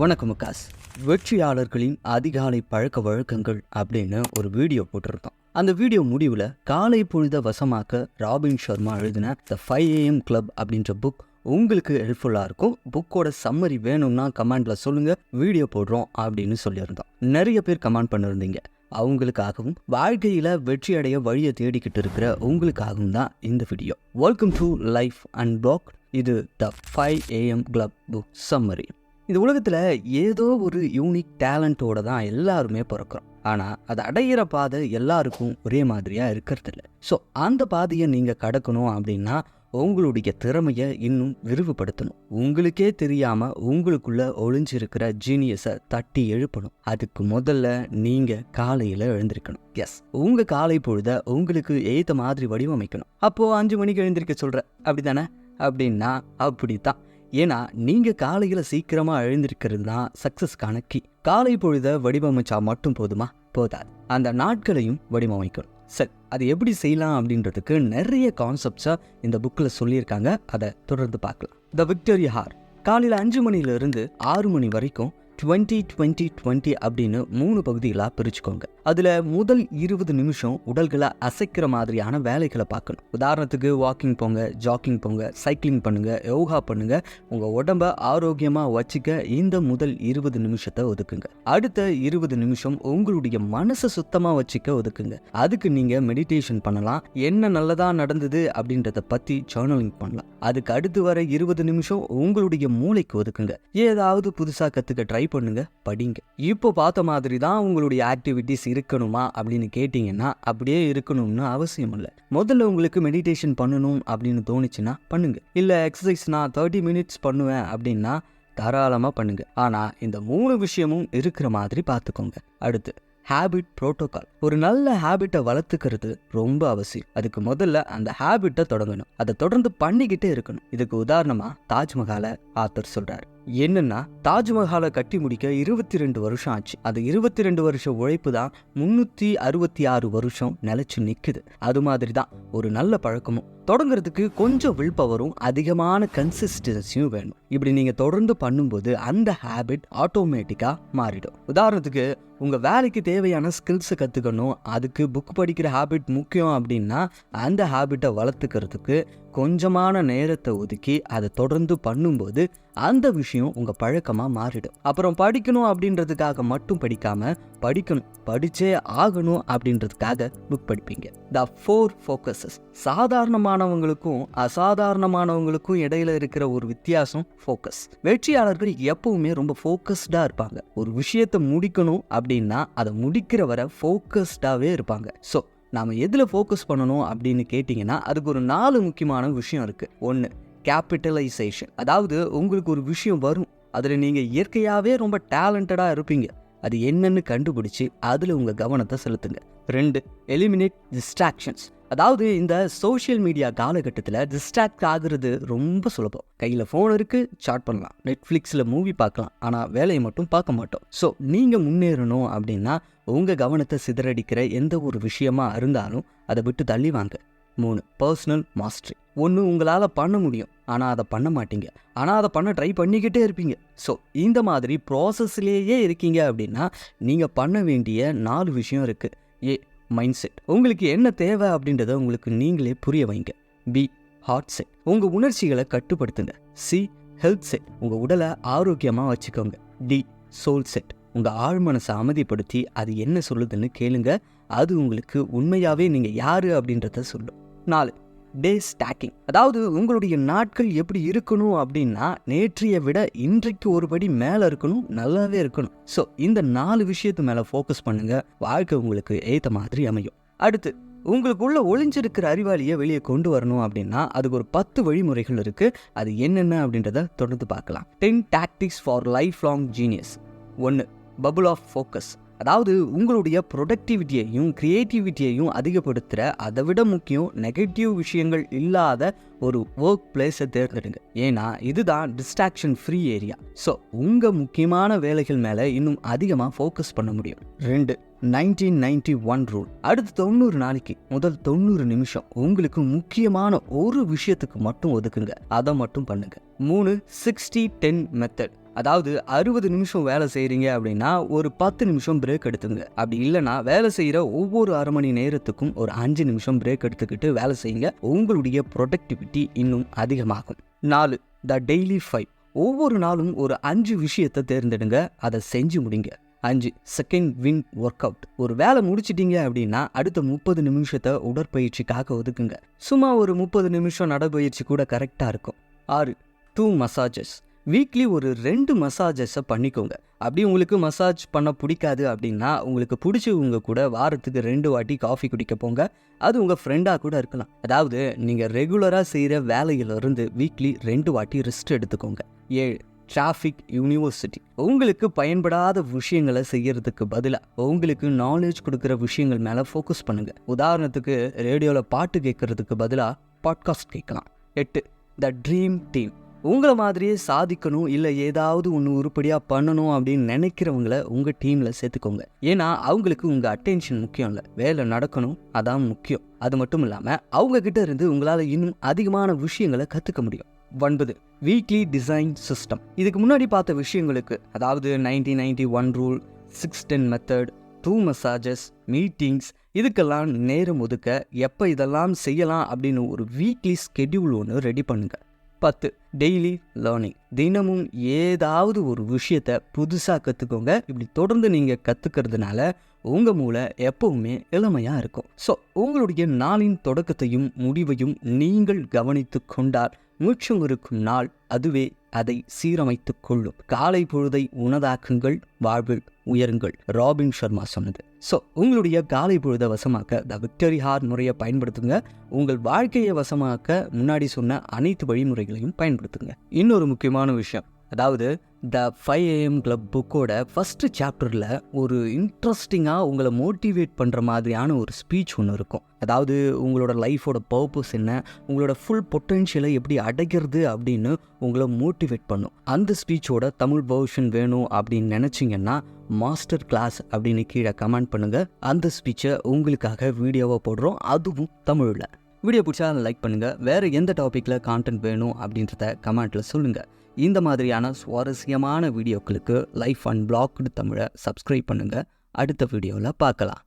வணக்கம் முகாஸ். வெற்றியாளர்களின் அதிகாலை பழக்க வழக்கங்கள் அப்படின்னு ஒரு வீடியோ போட்டிருந்தோம். அந்த வீடியோ முடிவில் காலை பொழுத வசமாக்க ராபின் சர்மா எழுதின த ஃபைவ் ஏஎம் கிளப் அப்படின்ற புக் உங்களுக்கு ஹெல்ப்ஃபுல்லாக இருக்கும். புக்கோட சம்மரி வேணும்னா கமெண்டில் சொல்லுங்கள் வீடியோ போடுறோம் அப்படின்னு சொல்லியிருந்தோம். நிறைய பேர் கமெண்ட் பண்ணியிருந்தீங்க அவங்களுக்காகவும் வாழ்க்கையில் வெற்றி அடைய வழியை தேடிக்கிட்டு இருக்கிற உங்களுக்காகவும் தான் இந்த video. Welcome to life and blog இது the five AM club book summary இந்த உலகத்தில் ஏதோ ஒரு யூனிக் டேலண்ட்டோட தான் எல்லாருமே பிறக்கிறோம். ஆனால் அதை அடையிற பாதை எல்லாருக்கும் ஒரே மாதிரியாக இருக்கிறதில்ல. ஸோ அந்த பாதையை நீங்கள் கடக்கணும் அப்படின்னா உங்களுடைய திறமையை இன்னும் விரிவுபடுத்தணும். உங்களுக்கே தெரியாமல் உங்களுக்குள்ளே ஒளிஞ்சிருக்கிற ஜீனியஸை தட்டி எழுப்பணும். அதுக்கு முதல்ல நீங்கள் காலையில் எழுந்திருக்கணும். எஸ் உங்கள் காலை பொழுத உங்களுக்கு ஏற்ற மாதிரி வடிவமைக்கணும். அப்போது அஞ்சு மணிக்கு எழுந்திருக்க சொல்கிற அப்படி தானே அப்படின்னா அப்படி தான் ஏன்னா நீங்கள் காலையில் சீக்கிரமாக எழுந்திருக்கிறது தான் சக்ஸஸ்க்கான கீ காலை பொழுத வடிவமைச்சா மட்டும் போதுமா? போதாது. அந்த நாட்களையும் வடிவமைக்கணும். சரி அது எப்படி செய்யலாம் அப்படின்றதுக்கு நிறைய கான்செப்ட்ஸை இந்த புக்கில் சொல்லியிருக்காங்க. அதை தொடர்ந்து பார்க்கலாம். த விக்டோரியா ஹார் காலையில் அஞ்சு மணிலேருந்து ஆறு மணி வரைக்கும் டுவெண்ட்டி டுவெண்ட்டி டுவெண்ட்டி அப்படின்னு மூணு பகுதிகளாக பிரிச்சுக்கோங்க. அதில் முதல் இருபது நிமிஷம் உடல்களை அசைக்கிற மாதிரியான வேலைகளை பார்க்கணும். உதாரணத்துக்கு வாக்கிங் போங்க ஜாக்கிங் போங்க சைக்கிளிங் பண்ணுங்க யோகா பண்ணுங்க. உங்கள் உடம்ப ஆரோக்கியமாக வச்சுக்க இந்த முதல் இருபது நிமிஷத்தை ஒதுக்குங்க. அடுத்த இருபது நிமிஷம் உங்களுடைய மனசை சுத்தமாக வச்சுக்க ஒதுக்குங்க. அதுக்கு நீங்கள் மெடிடேஷன் பண்ணலாம். என்ன நல்லதாக நடந்தது அப்படின்றத பற்றி ஜேர்னலிங் பண்ணலாம். அதுக்கு அடுத்து வர இருபது நிமிஷம் உங்களுடைய மூளைக்கு ஒதுக்குங்க. ஏதாவது புதுசாக கற்றுக்க ட்ரை பண்ணுங்க படிங்க. இப்போ பார்த்த மாதிரி தான் உங்களுடைய ஆக்டிவிட்டிஸ் இருக்கணுமா அப்படின்னு கேட்டிங்கன்னா அப்படியே இருக்கணும்னு அவசியம் இல்லை. முதல்ல உங்களுக்கு மெடிடேஷன் பண்ணணும் அப்படின்னு தோணுச்சுன்னா பண்ணுங்க. இல்லை எக்ஸசைஸ் நான் தேர்ட்டி மினிட்ஸ் பண்ணுவேன் அப்படின்னா தாராளமாக பண்ணுங்க. ஆனால் இந்த மூணு விஷயமும் இருக்கிற மாதிரி பார்த்துக்கோங்க. அடுத்து ஹேபிட் ப்ரோட்டோகால் ஒரு நல்ல ஹேபிட்டை வளர்த்துக்கிறது ரொம்ப அவசியம். அதுக்கு முதல்ல அந்த ஹேபிட்டை தொடங்கணும். அதை தொடர்ந்து பண்ணிக்கிட்டே இருக்கணும். இதுக்கு உதாரணமாக தாஜ்மஹாலை ஆத்தர் சொல்றாரு. என்னன்னா தாஜ்மஹாலை கட்டி முடிக்க இருபத்தி ரெண்டு வருஷம் ஆச்சு. அது இருபத்தி ரெண்டு வருஷம் உழைப்பு தான் முன்னூற்றி அறுபத்தி ஆறு வருஷம் நிலச்சி நிற்குது அது மாதிரி தான் ஒரு நல்ல பழக்கமும். தொடங்குறதுக்கு கொஞ்சம் வில் பவரும் அதிகமான கன்சிஸ்டன்சியும் வேணும். இப்படி நீங்கள் தொடர்ந்து பண்ணும்போது அந்த ஹேபிட் ஆட்டோமேட்டிக்காக மாறிடும். உதாரணத்துக்கு உங்கள் வேலைக்கு தேவையான ஸ்கில்ஸை கற்றுக்கணும் அதுக்கு புக் படிக்கிற ஹேபிட் முக்கியம் அப்படின்னா அந்த ஹேபிட்டை வளர்த்துக்கிறதுக்கு கொஞ்சமான நேரத்தை ஒதுக்கி அதை தொடர்ந்து பண்ணும்போது அந்த விஷயம் உங்கள் பழக்கமாக மாறிடும். அப்புறம் படிக்கணும் அப்படின்றதுக்காக மட்டும் படிக்காமல் படிக்கணும் படித்தே ஆகணும் அப்படின்றதுக்காக புக் படிப்பீங்க. த ஃபோர் ஃபோக்கஸஸ் சாதாரணமானவங்களுக்கும் அசாதாரணமானவங்களுக்கும் இடையில இருக்கிற ஒரு வித்தியாசம் ஃபோக்கஸ் வெற்றியாளர்கள் எப்பவுமே ரொம்ப ஃபோக்கஸ்டாக இருப்பாங்க. ஒரு விஷயத்தை முடிக்கணும் அப்படின்னா அதை முடிக்கிற வரை ஃபோக்கஸ்டாகவே இருப்பாங்க. ஸோ நாம் எதில் ஃபோக்கஸ் பண்ணணும் அப்படின்னு கேட்டிங்கன்னா அதுக்கு ஒரு நாலு முக்கியமான விஷயம் இருக்குது ஒன்று கேபிட்டலைசேஷன் அதாவது உங்களுக்கு ஒரு விஷயம் வரும். அதில் நீங்கள் இயற்கையாகவே ரொம்ப டேலண்டடாக இருப்பீங்க. அது என்னன்னு கண்டுபிடிச்சி அதில் உங்கள் கவனத்தை செலுத்துங்க. ரெண்டு எலிமினேட் டிஸ்ட்ராக்ஷன்ஸ் அதாவது இந்த சோஷியல் மீடியா காலகட்டத்தில் டிஸ்ட்ராக்ட் ஆகுறது ரொம்ப சுலபம். கையில் ஃபோன் இருக்குது சாட் பண்ணலாம். நெட்ஃப்ளிக்ஸில் மூவி பார்க்கலாம். ஆனால் வேலையை மட்டும் பார்க்க மாட்டோம். ஸோ நீங்கள் முன்னேறணும் அப்படின்னா உங்கள் கவனத்தை சிதறடிக்கிற எந்த ஒரு விஷயமா இருந்தாலும் அதை விட்டு தள்ளி வாங்க. மூணு பர்சனல் மாஸ்டரி ஒன்று உங்களால் பண்ண முடியும். ஆனால் அதை பண்ண மாட்டீங்க. ஆனால் அதை பண்ண ட்ரை பண்ணிக்கிட்டே இருப்பீங்க. ஸோ இந்த மாதிரி ப்ராசஸ்லேயே இருக்கீங்க அப்படின்னா நீங்கள் பண்ண வேண்டிய நாலு விஷயம் இருக்குது ஏ மைண்ட் செட் உங்களுக்கு என்ன தேவை அப்படின்றத உங்களுக்கு நீங்களே புரிய வைங்க. பி ஹார்ட் செட் உங்கள் உணர்ச்சிகளை கட்டுப்படுத்துங்க. சி ஹெல்த் செட் உங்கள் உடலை ஆரோக்கியமாக வச்சுக்கோங்க. டி சோல் செட் உங்கள் ஆழ் மனசை அமைதிப்படுத்தி அது என்ன சொல்லுதுன்னு கேளுங்க. அது உங்களுக்கு உண்மையாகவே நீங்கள் யார் அப்படின்றத சொல்லும். நாலு டே ஸ்டாக்கிங் அதாவது உங்களுடைய நாட்கள் எப்படி இருக்கணும் அப்படின்னா நேற்றைய விட இன்றைக்கு ஒரு படி மேலே இருக்கணும் நல்லாவே இருக்கணும். ஸோ இந்த நாலு விஷயத்து மேலே ஃபோக்கஸ் பண்ணுங்கள் வாழ்க்கை உங்களுக்கு ஏற்ற மாதிரி அமையும். அடுத்து உங்களுக்குள்ள ஒளிஞ்சிருக்கிற அறிவாளியை வெளியே கொண்டு வரணும் அப்படின்னா அதுக்கு ஒரு பத்து வழிமுறைகள் இருக்கு. அது என்னென்ன அப்படின்றத தொடர்ந்து பார்க்கலாம். Ten tactics for life long genius ஒன்று பபுள் ஆஃப் ஃபோக்கஸ் அதாவது உங்களுடைய ப்ரொடக்டிவிட்டியையும் க்ரியேட்டிவிட்டியையும் அதிகப்படுத்துகிற அதை விட முக்கியம் நெகட்டிவ் விஷயங்கள் இல்லாத ஒரு ஒர்க் பிளேஸை தேர்ந்தெடுங்க. ஏன்னா இதுதான் டிஸ்ட்ராக்ஷன் ஃப்ரீ ஏரியா ஸோ உங்கள் முக்கியமான வேலைகள் மேலே இன்னும் அதிகமாக ஃபோக்கஸ் பண்ண முடியும். ரெண்டு நைன்டீன் நைன்டி ஒன் ரூல் அடுத்த தொண்ணூறு நாளைக்கு முதல் தொண்ணூறு நிமிஷம் உங்களுக்கு முக்கியமான ஒரு விஷயத்துக்கு மட்டும் ஒதுக்குங்க. அதை மட்டும் பண்ணுங்க. மூணு சிக்ஸ்டி டென் மெத்தட் அதாவது அறுபது நிமிஷம் வேலை செய்கிறீங்க அப்படின்னா ஒரு பத்து நிமிஷம் பிரேக் எடுத்துங்க. அப்படி இல்லைன்னா வேலை செய்கிற ஒவ்வொரு அரை மணி நேரத்துக்கும் ஒரு அஞ்சு நிமிஷம் பிரேக் எடுத்துக்கிட்டு வேலை செய்யுங்க. உங்களுடைய ப்ரொடக்டிவிட்டி இன்னும் அதிகமாகும். நாலு த டெய்லி ஃபைவ் ஒவ்வொரு நாளும் ஒரு அஞ்சு விஷயத்தை தேர்ந்தெடுங்க. அதை செஞ்சு முடிங்க. அஞ்சு செகண்ட் வின் ஒர்க் அவுட் ஒரு வேலை முடிச்சிட்டீங்க அப்படின்னா அடுத்த முப்பது நிமிஷத்தை உடற்பயிற்சிக்காக ஒதுக்குங்க. சும்மா ஒரு முப்பது நிமிஷம் நடைபயிற்சி கூட கரெக்டாக இருக்கும். ஆறு டூ மசாஜஸ் வீக்லி ஒரு ரெண்டு மசாஜஸை பண்ணிக்கோங்க. அப்படி உங்களுக்கு மசாஜ் பண்ண பிடிக்காது அப்படின்னா உங்களுக்கு பிடிச்சவங்க கூட வாரத்துக்கு ரெண்டு வாட்டி காஃபி குடிக்க போங்க. அது உங்கள் ஃப்ரெண்டாக கூட இருக்கலாம். அதாவது நீங்கள் ரெகுலராக செய்கிற வேலையிலிருந்து வீக்லி ரெண்டு வாட்டி ரெஸ்ட் எடுத்துக்கோங்க. ஏழு டிராஃபிக் யூனிவர்சிட்டி உங்களுக்கு பயன்படாத விஷயங்களை செய்யறதுக்கு பதிலாக உங்களுக்கு நாலேஜ் கொடுக்குற விஷயங்கள் மேலே ஃபோக்கஸ் பண்ணுங்க. உதாரணத்துக்கு ரேடியோவில் பாட்டு கேட்கறதுக்கு பதிலாக பாட்காஸ்ட் கேட்கலாம். எட்டு த ட்ரீம் டீம் உங்களை மாதிரியே சாதிக்கணும் இல்லை ஏதாவது ஒன்று உருப்படியாக பண்ணணும் அப்படின்னு நினைக்கிறவங்கள உங்கள் டீமில் சேர்த்துக்கோங்க. ஏன்னா அவங்களுக்கு உங்கள் அட்டென்ஷன் முக்கியம் இல்லை. வேலை நடக்கணும் அதான் முக்கியம். அது மட்டும் இல்லாமல் அவங்கக்கிட்ட இருந்து உங்களால் இன்னும் அதிகமான விஷயங்களை கற்றுக்க முடியும். ஒன்பது வீக்லி டிசைன் சிஸ்டம் இதுக்கு முன்னாடி பார்த்த விஷயங்களுக்கு அதாவது nineteen ninety one rule six ten method two massages meetings இதுக்கெல்லாம் நேரம் ஒதுக்க எப்போ இதெல்லாம் செய்யலாம் அப்படின்னு ஒரு வீக்லி ஸ்கெடியூல் ஒன்று ரெடி பண்ணுங்கள் பத்து. டெய்லி லேர்னிங் தினமும் ஏதாவது ஒரு விஷயத்தை புதுசாக கற்றுக்கோங்க இப்படி தொடர்ந்து நீங்கள் கற்றுக்கிறதுனால உங்கள் மூளை எப்பவுமே இளமையாக இருக்கும். ஸோ உங்களுடைய நாளின் தொடக்கத்தையும் முடிவையும் நீங்கள் கவனித்து கொண்டால் மிச்சம் இருக்கும் நாள் அதுவே அதை சீரமைத்துக் கொள்ளும். காலை பொழுதை உணதாக்குங்கள் வாழ்வில் உயருங்கள். ராபின் சர்மா சொன்னது. ஸோ உங்களுடைய காலை பொழுதை வசமாக்க த விக்டரி ஹார் முறையை பயன்படுத்துங்க. உங்கள் வாழ்க்கையை வசமாக்க முன்னாடி சொன்ன அனைத்து வழிமுறைகளையும் பயன்படுத்துங்க. இன்னொரு முக்கியமான விஷயம். அதாவது த ஃபைவ் ஏஎம் கிளப் புக்கோட ஃபஸ்ட்டு சாப்டரில் ஒரு இன்ட்ரெஸ்டிங்காக உங்களை மோட்டிவேட் பண்ணுற மாதிரியான ஒரு ஸ்பீச் ஒன்று இருக்கும். அதாவது உங்களோட லைஃபோட பர்பஸ் என்ன உங்களோட ஃபுல் பொட்டென்ஷியலை எப்படி அடைக்கிறது அப்படின்னு உங்களை மோட்டிவேட் பண்ணும். அந்த ஸ்பீச்சோட தமிழ் பர்ஷன் வேணும் அப்படின்னு நினச்சிங்கன்னா மாஸ்டர் கிளாஸ் அப்படின்னு கீழே கமெண்ட் பண்ணுங்கள் அந்த ஸ்பீச்சை உங்களுக்காக வீடியோவாக போடுறோம். அதுவும் தமிழில். வீடியோ பிடிச்சா லைக் பண்ணுங்கள் வேறு எந்த டாப்பிக்கில் கான்டென்ட் வேணும் அப்படின்றத கமெண்ட்டில் சொல்லுங்கள் இந்த மாதிரியான சுவாரஸ்யமான வீடியோக்களுக்கு லைஃப் அண்ட் பிளாக்டு தமிழை சப்ஸ்கிரைப் பண்ணுங்கள் அடுத்த வீடியோவில் பார்க்கலாம்.